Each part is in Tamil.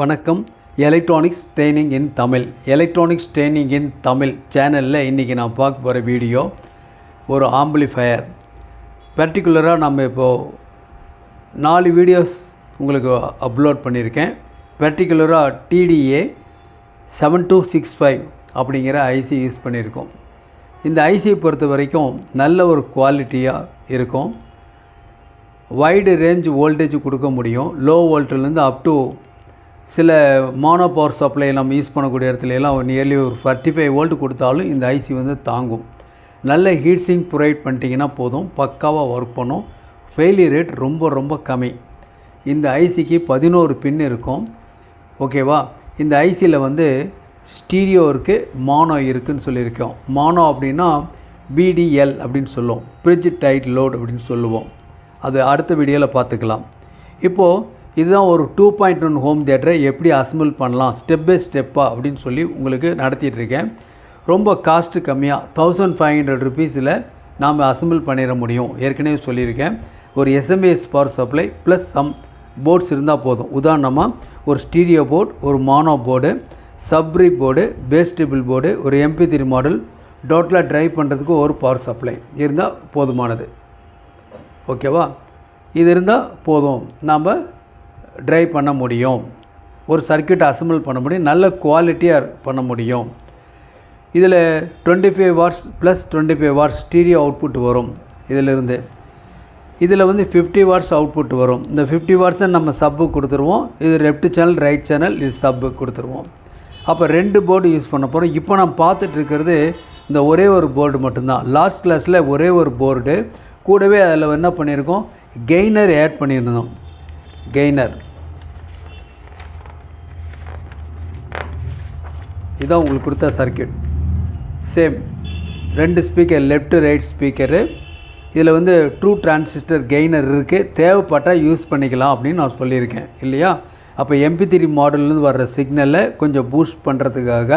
வணக்கம். Electronics training in Tamil electronics training in Tamil சேனலில் இன்றைக்கி நான் பார்க்க போகிற வீடியோ ஒரு ஆம்பிளிஃபயர் பர்டிகுலராக நம்ம இப்போது நாலு வீடியோஸ் உங்களுக்கு அப்லோட் பண்ணியிருக்கேன். பர்டிகுலராக TDA seven two six five அப்படிங்கிற ஐசி யூஸ் பண்ணியிருக்கோம். இந்த ஐசியை பொறுத்த வரைக்கும் நல்ல ஒரு குவாலிட்டியாக இருக்கும். வைடு ரேஞ்ச் வோல்டேஜ் கொடுக்க முடியும். லோ வோல்ட்லேருந்து அப் டு சில மோனோ பவர் சப்ளை நம்ம யூஸ் பண்ணக்கூடிய இடத்துல எல்லாம் நியர்லி ஒரு ஃபார்ட்டி ஃபைவ் வோல்ட் கொடுத்தாலும் இந்த ஐசி வந்து தாங்கும். நல்ல ஹீட் சிங்க் ப்ரொவைட் பண்ணிட்டீங்கன்னா போதும். பக்காவாக ஒர்க் பண்ணும். ஃபெயிலியர் ரேட் ரொம்ப ரொம்ப கம்மி. இந்த ஐசிக்கு பதினோரு பின் இருக்கும். ஓகேவா இந்த ஐசியில் வந்து ஸ்டீரியோ இருக்குது மானோ இருக்குதுன்னு சொல்லியிருக்கோம். மானோ அப்படின்னா பிடிஎல் அப்படின்னு சொல்லுவோம். பிரிட்ஜ் டைட் லோட் அப்படின்னு சொல்லுவோம். அது அடுத்த வீடியோவில் பார்த்துக்கலாம். இப்போது இதுதான் ஒரு டூ பாயிண்ட் ஒன் ஹோம் தியேட்டரை எப்படி அசம்பிள் பண்ணலாம் ஸ்டெப் பை ஸ்டெப்பாக அப்படின்னு சொல்லி உங்களுக்கு நடத்திட்டுருக்கேன் ரொம்ப காஸ்ட்டு கம்மியாக தௌசண்ட் ஃபைவ் ஹண்ட்ரட் ருபீஸில் நாம் அசம்பிள் பண்ணிட முடியும். ஏற்கனவே சொல்லியிருக்கேன். ஒரு SMPS power supply plus some boards இருந்தால் போதும். உதாரணமாக ஒரு ஸ்டீரியோ போர்டு ஒரு மானோ போர்டு சப்ரி போர்டு பேஸ்டபிள் போர்டு ஒரு எம்பி த்ரீ மாடல் டோட்டலாக ட்ரைவ் பண்ணுறதுக்கு ஒரு பவர் சப்ளை இருந்தால் போதுமானது. ஓகேவா இது இருந்தால் போதும். நாம் ட்ரைவ் பண்ண முடியும். ஒரு சர்க்கியூட் அசம்பிள் பண்ண முடியும். நல்ல குவாலிட்டியாக பண்ண முடியும். இதில் twenty five watts plus twenty five watts stereo output வரும் இதிலிருந்து. இதில் வந்து ஃபிஃப்டி வாட்ஸ் அவுட்புட் வரும். இந்த ஃபிஃப்டி வாட்ஸை நம்ம சப்பு கொடுத்துருவோம். இது லெஃப்ட் சேனல் ரைட் சேனல் இது சப்பு கொடுத்துருவோம். அப்போ ரெண்டு போர்டு யூஸ் பண்ண போகிறோம் இப்போ நான் பார்த்துட்டு இருக்கிறது இந்த ஒரே ஒரு போர்டு மட்டும்தான். லாஸ்ட் கிளாஸில் ஒரே ஒரு போர்டு கூடவே அதில் என்ன பண்ணியிருக்கோம்? கெய்னர் ஆட் பண்ணியிருந்தோம். கெய்னர். இதான் உங்களுக்கு கொடுத்த சர்க்கியூட் சேம் ரெண்டு ஸ்பீக்கர் லெஃப்ட் ரைட் ஸ்பீக்கரு இதில் வந்து ட்ரூ டிரான்சிஸ்டர் கெய்னர் இருக்குது தேவைப்பட்டால் யூஸ் பண்ணிக்கலாம் அப்படின்னு நான் சொல்லியிருக்கேன். இல்லையா? அப்போ எம்பி த்ரீ மாடல்லேருந்து வர்ற சிக்னலை கொஞ்சம் பூஸ்ட் பண்ணுறதுக்காக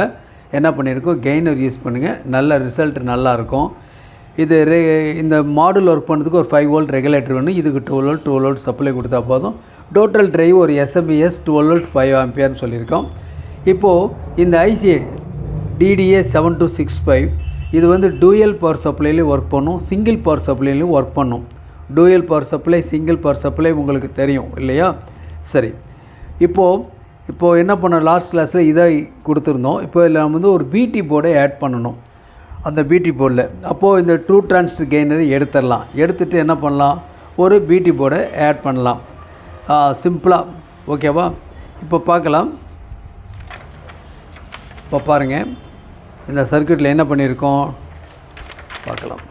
என்ன பண்ணியிருக்கோம்? கெய்னர் யூஸ் பண்ணுங்கள் நல்ல ரிசல்ட் நல்லாயிருக்கும் இது ரெ இந்த மாடல் ஒர்க் பண்ணுறதுக்கு ஒரு ஃபைவ் வோல்ட் ரெகுலேட்டர் வேணும். இதுக்கு twelve volt twelve volt supply கொடுத்தா போதும். டோட்டல் ட்ரைவ் ஒரு எஸ்எம்பிஎஸ் டுவெல் வோல்ட் ஃபைவ் ஆம்பியர்னு சொல்லியிருக்கோம். இப்போது இந்த IC TDA seven two six five இது வந்து டூயல் பவர் சப்ளைலையும் ஒர்க் பண்ணும். சிங்கிள் பவர் சப்ளைலையும் ஒர்க் பண்ணும். Dual power supply single power supply உங்களுக்கு தெரியும் இல்லையா? சரி. இப்போது இப்போது என்ன பண்ண லாஸ்ட் கிளாஸில் இதை கொடுத்துருந்தோம். இப்போ நம்ம வந்து ஒரு பிடி போர்டை ஆட் பண்ணணும். அந்த பீட்டி போர்டில் அப்போது இந்த ட்ரூ ட்ரான்ஸ் கெய்னரை எடுத்துடலாம். எடுத்துகிட்டு என்ன பண்ணலாம்? ஒரு பியூட்டி போர்டை ஆட் பண்ணலாம். சிம்பிளாக ஓகேவா இப்போ பார்க்கலாம். இப்போ பாருங்கள் இந்த சர்க்கியூட்டில் என்ன பண்ணியிருக்கோம்? பார்க்கலாம்.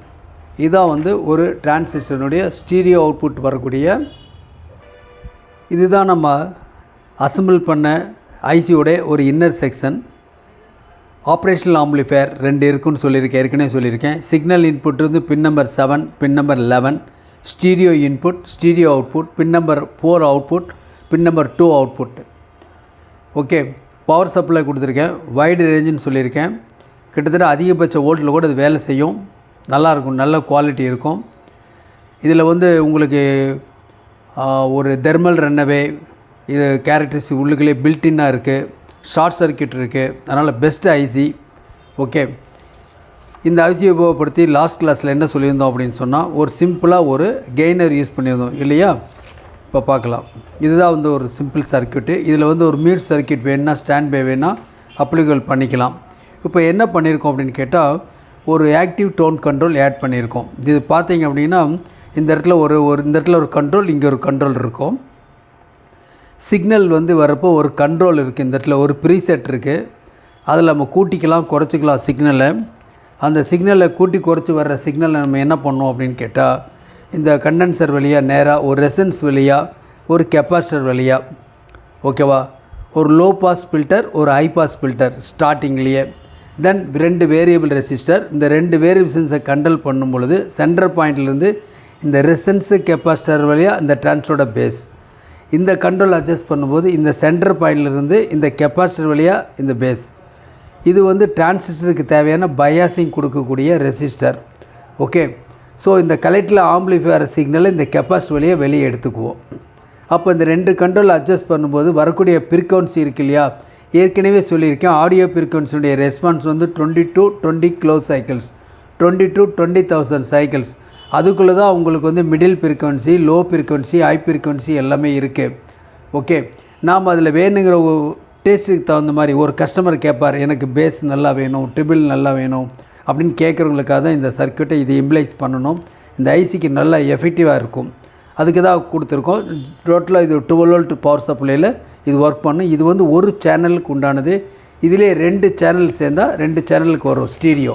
இதான் வந்து ஒரு டிரான்சிஸ்டனுடைய ஸ்டீரியோ அவுட்புட் வரக்கூடிய இதுதான் நம்ம அசம்பிள் பண்ண ஐசியோடைய ஒரு இன்னர் செக்ஷன் ஆப்ரேஷனல் ஆம்பிளிஃபயர் ரெண்டு இருக்குன்னு சொல்லியிருக்கேன் ஏற்கனவே சொல்லியிருக்கேன். சிக்னல் இன்புட் இருந்து pin number seven pin number eleven stereo input stereo output pin number four output pin number two output okay power supply கொடுத்துருக்கேன். வைடு ரேஞ்சுன்னு சொல்லியிருக்கேன். கிட்டத்தட்ட அதிகபட்ச வோல்ட்டில் கூட அது வேலை செய்யும். நல்லாயிருக்கும் நல்ல குவாலிட்டி இருக்கும். இதில் வந்து உங்களுக்கு ஒரு தெர்மல் ரன்னவே இது கேரக்டரிஸ்டிக் உள்ளுக்குள்ளே பில்டின்னாக இருக்குது ஷார்ட் சர்க்கியூட் இருக்குது அதனால் பெஸ்ட்டு ஐசி ஓகே இந்த ஐசியை உபயோகப்படுத்தி லாஸ்ட் கிளாஸில் என்ன சொல்லியிருந்தோம் அப்படின்னு சொன்னால் ஒரு சிம்பிளாக ஒரு கெய்னர் யூஸ் பண்ணியிருந்தோம். இல்லையா? இப்போ பார்க்கலாம். இதுதான் வந்து ஒரு சிம்பிள் சர்க்கியூட்டு இதில் வந்து ஒரு மீட் சர்க்கியூட் வேணுன்னா ஸ்டாண்ட் பை வேணால் அப்ளிகபிள் பண்ணிக்கலாம். இப்போ என்ன பண்ணியிருக்கோம் அப்படின்னு கேட்டால் ஒரு ஆக்டிவ் டோன் கண்ட்ரோல் ஆட் பண்ணியிருக்கோம். இது பார்த்தீங்க அப்படின்னா இந்த இடத்துல ஒரு ஒரு இந்த இடத்துல ஒரு கண்ட்ரோல் இங்கே ஒரு கண்ட்ரோல் இருக்கும். சிக்னல் வந்து வரப்போ ஒரு கண்ட்ரோல் இருக்குது இந்த இடத்துல ஒரு ப்ரீசெட் இருக்குது அதில் நம்ம கூட்டிக்கலாம் குறைச்சிக்கலாம் சிக்னலை அந்த சிக்னலை கூட்டி குறைச்சி வர்ற சிக்னலை நம்ம என்ன பண்ணோம் அப்படின்னு கேட்டால் இந்த கண்டென்சர் வழியாக நேராக ஒரு ரெசன்ஸ் வழியாக ஒரு கெப்பாசிட்டர் வழியாக ஓகேவா ஒரு லோ பாஸ் ஃபில்டர் ஒரு ஹை பாஸ் ஃபில்டர் ஸ்டார்டிங்லேயே தென் ரெண்டு வேரியபிள் ரெசிஸ்டர் இந்த ரெண்டு வேரியபிள்ஸை கண்ட்ரோல் பண்ணும் பொழுது சென்டர் பாயிண்ட்லேருந்து இந்த ரெசன்ஸு கெப்பாசிட்டர் வழியாக இந்த ட்ரான்ஸோட பேஸ் இந்த கண்ட்ரோல் அட்ஜஸ்ட் பண்ணும்போது இந்த சென்டர் பாயிண்ட்லேருந்து இந்த கெப்பாசிட்டர் வழியாக இந்த பேஸ் இது வந்து டிரான்சிஸ்டருக்கு தேவையான பயாசிங் கொடுக்கக்கூடிய ரெசிஸ்டர் ஓகே ஸோ இந்த கலெக்டில் ஆம்பிளிஃபையர் சிக்னலை இந்த கெப்பாசிட்டி வழியாக வெளியே எடுத்துக்குவோம். அப்போ இந்த ரெண்டு கண்ட்ரோல் அட்ஜஸ்ட் பண்ணும்போது வரக்கூடிய ஃப்ரீக்வன்சி இருக்கு இல்லையா? ஏற்கனவே சொல்லியிருக்கேன் ஆடியோ ஃப்ரீக்வன்சியுடைய ரெஸ்பான்ஸ் வந்து twenty to twenty close cycles twenty to twenty thousand cycles அதுக்குள்ளே தான் உங்களுக்கு வந்து middle frequency low frequency high frequency எல்லாமே இருக்குது ஓகே நாம் அதில் வேணுங்கிற டேஸ்ட்டுக்கு தகுந்த மாதிரி ஒரு கஸ்டமர் கேட்பார் எனக்கு பேஸ் நல்லா வேணும் ட்ரிபிள் நல்லா வேணும் அப்படின்னு கேட்குறவங்களுக்காக தான் இந்த சர்க்கியூட்டை இது இம்ப்ளைஸ் பண்ணணும். இந்த ஐசிக்கு நல்லா எஃபெக்டிவாக இருக்கும். அதுக்கு தான் கொடுத்துருக்கோம். டோட்டலாக இது டுவெல் வோல்ட் பவர் சப்ளையில் இது ஒர்க் பண்ணும் இது வந்து ஒரு சேனலுக்கு உண்டானது. இதிலே ரெண்டு சேனல் சேர்ந்தால் ரெண்டு சேனலுக்கு வரும் ஸ்டீரியோ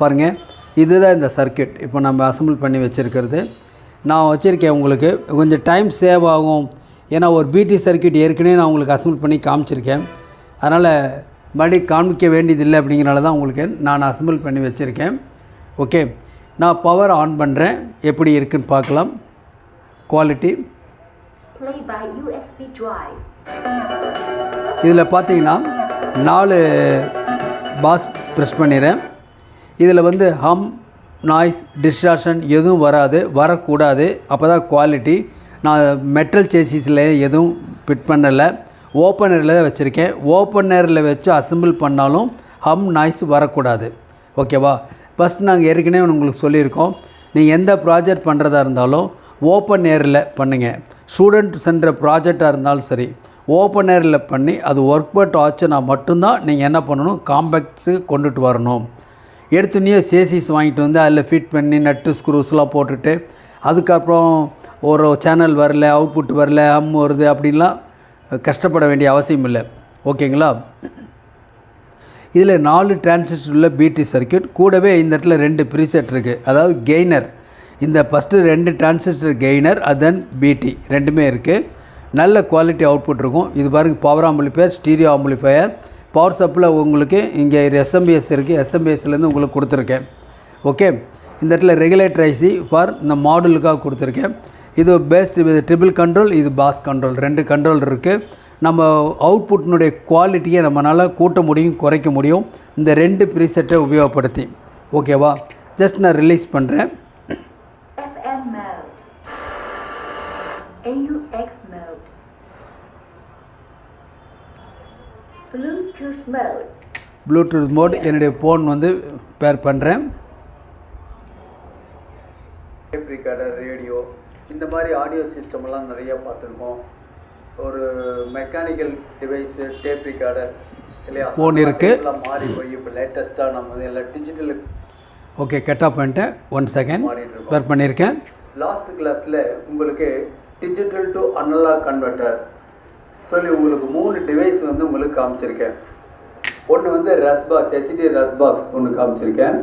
பாருங்கள் இதுதான் இந்த சர்க்கியூட் இப்போ நம்ம அசம்பிள் பண்ணி வச்சுருக்கிறது. நான் வச்சுருக்கேன் உங்களுக்கு. கொஞ்சம் டைம் சேவ் ஆகும். ஏன்னா ஒரு பிடி சர்க்கியூட் ஏற்கனவே நான் உங்களுக்கு அசம்பிள் பண்ணி காமிச்சிருக்கேன். அதனால் மறுபடியும் காமிக்க வேண்டியதில்லை அப்படிங்கிறனால தான் உங்களுக்கு நான் அசம்பிள் பண்ணி வச்சுருக்கேன். ஓகே நான் பவர் ஆன் பண்ணுறேன் எப்படி இருக்குன்னு பார்க்கலாம். குவாலிட்டி இதில் பார்த்தீங்கன்னா நாலு பாஸ் ப்ரெஸ் பண்ணிடுறேன். இதில் வந்து ஹம் நாய்ஸ் டிஸ்ட்ராக்ஷன் எதுவும் வராது வரக்கூடாது. அப்போ தான் குவாலிட்டி. நான் மெட்டல் சேசிஸில் எதுவும் ஃபிட் பண்ணலை. ஓப்பனரில் தான் வச்சுருக்கேன். ஓப்பனரில் வச்சு அசெம்பிள் பண்ணாலும் ஹம் நாய்ஸ் வரக்கூடாது. ஓகேவா? ஃபஸ்ட் நாங்கள் ஏற்கனவே உங்களுக்கு சொல்லியிருக்கோம். நீங்கள் எந்த ப்ராஜெக்ட் பண்ணுறதா இருந்தாலும் ஓப்பன் ஏரில் பண்ணுங்கள் ஸ்டூடெண்ட் சென்ற ப்ராஜெக்டாக இருந்தாலும் சரி ஓப்பன் ஏரில் பண்ணி அது ஒர்க் அவுட் ஆச்சுன்னா மட்டும்தான் நீங்கள் என்ன பண்ணணும்? காம்பேக்ட்ஸுக்கு கொண்டுட்டு வரணும். எடுத்துனே சேசிஸ் வாங்கிட்டு வந்து அதில் ஃபிட் பண்ணி நட்டு ஸ்க்ரூஸ்லாம் போட்டுட்டு அதுக்கப்புறம் ஒரு சேனல் வரல அவுட்புட் வரல அம் வருது அப்படின்லாம் கஷ்டப்பட வேண்டிய அவசியம் இல்லை. ஓகேங்களா இதில் நாலு டிரான்சிஸ்டர் உள்ள பிடி சர்க்கியூட் கூடவே இந்த இடத்துல ரெண்டு ப்ரீசெட் இருக்குது அதாவது கெய்னர் இந்த ஃபஸ்ட்டு ரெண்டு டிரான்சிஸ்டர் கெய்னர் அதன் பிடி ரெண்டுமே இருக்குது நல்ல குவாலிட்டி அவுட்புட் இருக்கும். இது பாருங்கள் power amplifier stereo amplifier power supply உங்களுக்கு இங்கே எஸ்எம்பிஎஸ் இருக்குது எஸ்எம்பிஎஸ்லேருந்து உங்களுக்கு கொடுத்துருக்கேன். ஓகே இந்த இடத்துல ரெகுலேட்டர் ஐசி ஃபார் இந்த மாடலுக்காக கொடுத்துருக்கேன். இது பெஸ்ட் இது ட்ரிபிள் கண்ட்ரோல் இது பாஸ் கண்ட்ரோல் ரெண்டு கண்ட்ரோல் இருக்குது நம்ம அவுட்புட்டினுடைய குவாலிட்டியை நம்மளால் கூட்ட முடியும் குறைக்க முடியும். இந்த ரெண்டு ப்ரீசெட்டை உபயோகப்படுத்தி. ஓகேவா ஜஸ்ட் நான் ரிலீஸ் பண்ணுறேன் ப்ளூடூத் மோட் என்னுடைய ஃபோன் வந்து பேர் பண்ணுறேன் டேப் ரிகார்டர் ரேடியோ இந்த மாதிரி ஆடியோ சிஸ்டம்லாம் நிறைய பார்த்துருக்கோம். ஒரு மெக்கானிக்கல் டிவைஸு டேப் ரிகார்டர் இல்லையா? Phone இருக்கு. எல்லாம் மாறி போய் இப்போ லேட்டஸ்ட்டாக நம்ம வந்து எல்லாம் டிஜிட்டல் ஓகே கட் ஆஃப் பண்ணிட்டேன். ஒன் செகண்ட் பேர் பண்ணியிருக்கேன். லாஸ்ட் கிளாஸில் உங்களுக்கு டிஜிட்டல் டு அனலாக் கன்வெர்ட்டர் சொல்லி உங்களுக்கு மூணு டிவைஸ் வந்து உங்களுக்கு காமிச்சிருக்கேன். ஒன்று வந்து ரஸ்பாக்ஸ் ஹெச்டி ரஸ்பாக்ஸ் ஒன்று காமிச்சிருக்கேன்.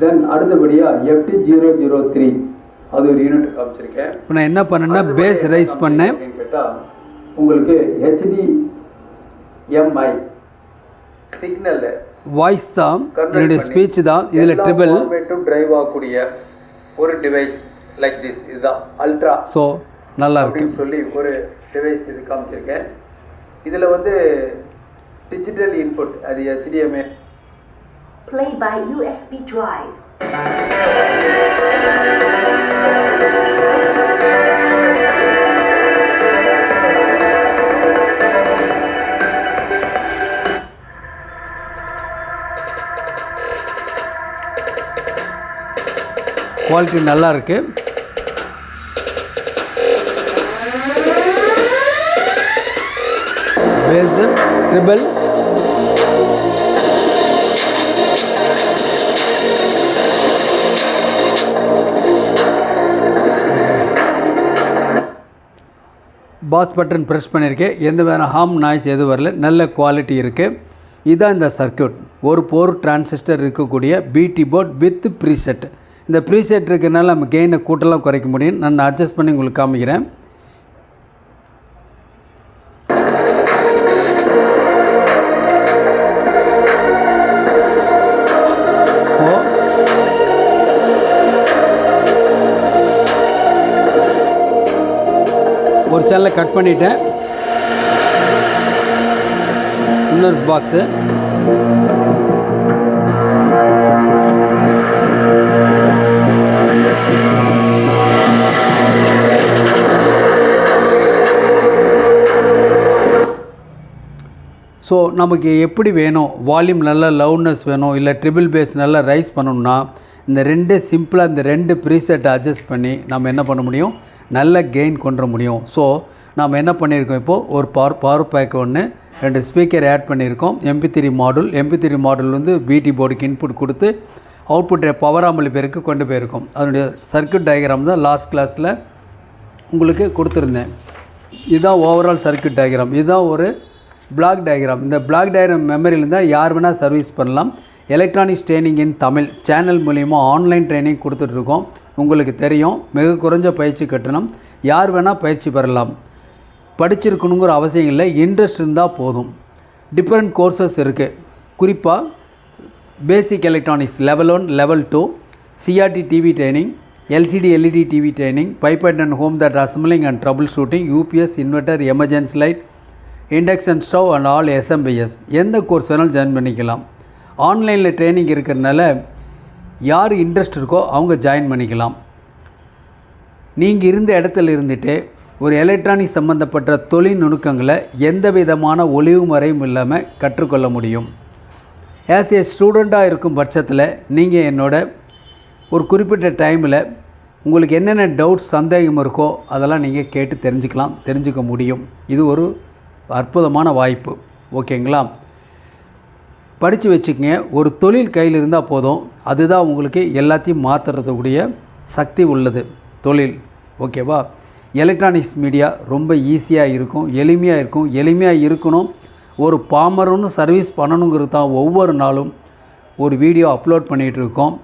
தென் அடுத்தபடியாக எஃப்டி ஜீரோ ஜீரோ த்ரீ அது ஒரு யூனிட் காமிச்சிருக்கேன். இப்போ நான் என்ன பண்ணேன்னா பேஸ் ரைஸ் பண்ணேன். கேட்டால் உங்களுக்கு ஹெச்டி எம்ஐ சிக்னல் வாய்ஸ் தான் என்னுடைய ஸ்பீச் தான் இதில் ட்ரிபிள் டிரைவ் ஆகக்கூடிய ஒரு டிவைஸ் லைக் திஸ் இதுதான். அல்ட்ரா ஸோ நல்லா இருக்கு. அப்படின்னு சொல்லி ஒரு டிவைஸ் இது காமிச்சிருக்கேன். இதில் வந்து டிஜிட்டல் இன்புட் அது HDMA Play by USB drive. Quality நல்லா இருக்கு bass treble bass button press பண்ணியிருக்கேன் எந்த வேறு ஹார்ம் நாய்ஸ் எதுவும் வரல. நல்ல குவாலிட்டி இருக்குது இதுதான் இந்த சர்க்யூட் ஒரு போர் டிரான்சிஸ்டர் இருக்கக்கூடிய பிடி போர்ட் வித் ப்ரீசெட் இந்த ப்ரீசெட் இருக்கிறனால நம்ம கெயினை கூட்டலாம் குறைக்க முடியும். நான் அட்ஜஸ்ட் பண்ணி உங்களுக்கு காமிக்கிறேன். சேனலை கட் பண்ணிட்டேன். இன்னர்ஸ் பாக்ஸு ஸோ நமக்கு எப்படி வேணும்? வால்யூம் நல்ல லவ்னஸ் வேணும் இல்லை ட்ரிபிள் பேஸ் நல்லா ரைஸ் பண்ணணும்னா இந்த ரெண்டு சிம்பிளாக இந்த ரெண்டு ப்ரீசெட் அட்ஜஸ்ட் பண்ணி நம்ம என்ன பண்ண முடியும்? நல்ல கெயின் கொண்டு வர முடியும். ஸோ நாம் என்ன பண்ணியிருக்கோம் இப்போது ஒரு பவர் பவர் பேக் ஒன்று ரெண்டு ஸ்பீக்கர் ஆட் பண்ணியிருக்கோம். MP three model MP three model வந்து பிடி போர்டுக்கு இன்புட் கொடுத்து அவுட்புட் பவர் ஆம்பளி பேருக்கு கொண்டு போயிருக்கோம். அதனுடைய சர்க்கியூட் டயக்ராம் தான் லாஸ்ட் கிளாஸில் உங்களுக்கு கொடுத்துருந்தேன். இதுதான் ஓவரால் சர்க்யூட் டயக்ராம் இதுதான் ஒரு பிளாக் டயக்ராம் இந்த பிளாக் டயக்ராம் மெமரியில் தான் யார் வேணால் சர்வீஸ் பண்ணலாம். Electronics training in Tamil channel மூலிமா ஆன்லைன் ட்ரைனிங் கொடுத்துட்ருக்கோம் உங்களுக்கு தெரியும். மிக குறைஞ்ச பயிற்சி கட்டணம். யார் வேணால் பயிற்சி பெறலாம். படிச்சிருக்கணுங்கிற அவசியம் இல்லை. இன்ட்ரெஸ்ட் இருந்தால் போதும். டிஃப்ரெண்ட் கோர்சஸ் இருக்குது குறிப்பாக basic electronics level one level two CRT TV training LCD LED TV training pipe and home that assembling and troubleshooting UPS inverter emergency light induction stove and all SMPS எந்த கோர்ஸ் வேணாலும் ஜாயின் பண்ணிக்கலாம். ஆன்லைனில் ட்ரைனிங் இருக்கிறதுனால யார் இன்ட்ரெஸ்ட் இருக்கோ அவங்க ஜாயின் பண்ணிக்கலாம். நீங்கள் இருந்த இடத்துல இருந்துகிட்டே ஒரு எலக்ட்ரானிக் சம்மந்தப்பட்ட தொழில் நுணுக்கங்களை எந்த விதமான ஒளிவு முறையும் இல்லாமல் கற்றுக்கொள்ள முடியும். ஆஸ் ஏ ஸ்டூடெண்ட்டாக இருக்கும் பட்சத்தில் நீங்கள் என்னோட ஒரு குறிப்பிட்ட டைமில் உங்களுக்கு என்னென்ன டவுட்ஸ் சந்தேகம் இருக்கோ அதெல்லாம் நீங்கள் கேட்டு தெரிஞ்சுக்கலாம் தெரிஞ்சுக்க முடியும். இது ஒரு அற்புதமான வாய்ப்பு. ஓகேங்களா படித்து வச்சுக்கங்க. ஒரு தொழில் கையில் இருந்தால் போதும். அதுதான் உங்களுக்கு எல்லாத்தையும் மாற்றுறதுக்கூடிய சக்தி உள்ளது. தொழில். ஓகேவா? எலக்ட்ரானிக்ஸ் மீடியா ரொம்ப ஈஸியாக இருக்கும். எளிமையாக இருக்கும். எளிமையாக இருக்கணும். ஒரு பாமரன்னு சர்வீஸ் பண்ணணுங்கிறது தான் ஒவ்வொரு நாளும் ஒரு வீடியோ அப்லோட் பண்ணிகிட்டு இருக்கோம்.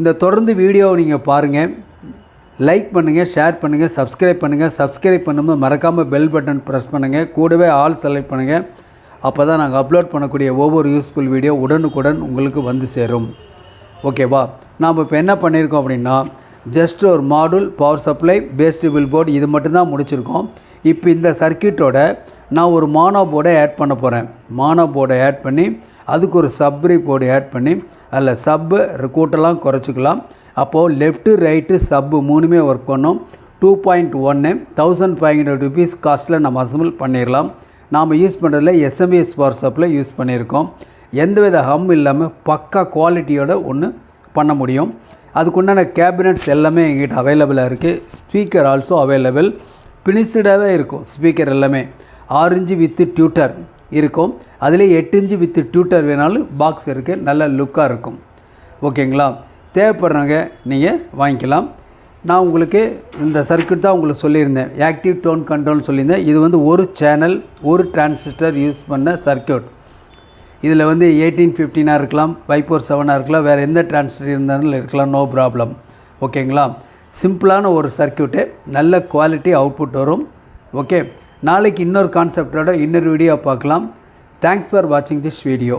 இந்த தொடர்ந்து வீடியோவை நீங்கள் பாருங்கள் லைக் பண்ணுங்கள் ஷேர் பண்ணுங்கள் சப்ஸ்கிரைப் பண்ணுங்கள் சப்ஸ்கிரைப் பண்ணும்போது மறக்காமல் பெல் பட்டன் ப்ரெஸ் பண்ணுங்கள் கூடவே ஆல் செலக்ட் பண்ணுங்கள் அப்போ தான் நாங்கள் அப்லோட் பண்ணக்கூடிய ஒவ்வொரு யூஸ்ஃபுல் வீடியோ உடனுக்குடன் உங்களுக்கு வந்து சேரும். ஓகேவா நாம் இப்போ என்ன பண்ணியிருக்கோம் அப்படின்னா ஜஸ்ட் ஒரு module power supply bass treble board இது மட்டும்தான் முடிச்சிருக்கோம். இப்போ இந்த சர்க்கியூட்டோட நான் ஒரு மானோ போர்டை ஆட் பண்ண போகிறேன் மானோ போர்டை ஆட் பண்ணி அதுக்கு ஒரு சப்ரி போர்டு ஆட் பண்ணி அதில் சப்பு கூட்டெல்லாம் குறைச்சிக்கலாம். அப்போது லெஃப்ட்டு ரைட்டு சப்பு மூணுமே ஒர்க் பண்ணோம். டூ பாயிண்ட் ஒன்று தௌசண்ட் ஃபைவ் ஹண்ட்ரட் ருபீஸ் காஸ்ட்டில் நம்ம அசம்பிள் பண்ணிடலாம் நாம் யூஸ் பண்ணுறதுல எஸ்எம்எஸ் வாட்ஸ்அப்பில் யூஸ் பண்ணியிருக்கோம். எந்தவித ஹம் இல்லாமல் பக்கா குவாலிட்டியோட ஒன்று பண்ண முடியும். அதுக்குண்டான கேபினட்ஸ் எல்லாமே எங்கிட்ட அவைலபிளாக இருக்குது ஸ்பீக்கர் ஆல்சோ அவைலபிள் பினிஸ்டாகவே இருக்கும் ஸ்பீக்கர் எல்லாமே. ஆரஞ்சு வித்து டியூட்டர் இருக்கும். அதில் எட்டு இன்ச்சு வித்து டியூட்டர் வேணாலும் பாக்ஸ் இருக்குது நல்ல லுக்காக இருக்கும். ஓகேங்களா தேவைப்படுறவங்க நீங்கள் வாங்கிக்கலாம். நான் உங்களுக்கு இந்த சர்க்யூட் தான் உங்களுக்கு சொல்லியிருந்தேன். ஆக்டிவ் டோன் கண்ட்ரோல்னு சொல்லியிருந்தேன். இது வந்து ஒரு சேனல் ஒரு டிரான்சிஸ்டர் யூஸ் பண்ண சர்க்யூட் இதில் வந்து எயிட்டீன் ஃபிஃப்டீனாக இருக்கலாம் ஃபைவ் ஃபோர் செவனாக இருக்கலாம் வேறு எந்த டிரான்சிஸ்டர் இருந்தாலும் இருக்கலாம் நோ ப்ராப்ளம் ஓகேங்களா சிம்பிளான ஒரு சர்க்கியூட்டு நல்ல குவாலிட்டி அவுட்புட் வரும். ஓகே நாளைக்கு இன்னொரு கான்செப்டோட இன்னொரு வீடியோ பார்க்கலாம். தேங்க்ஸ் ஃபார் வாட்சிங் திஸ் வீடியோ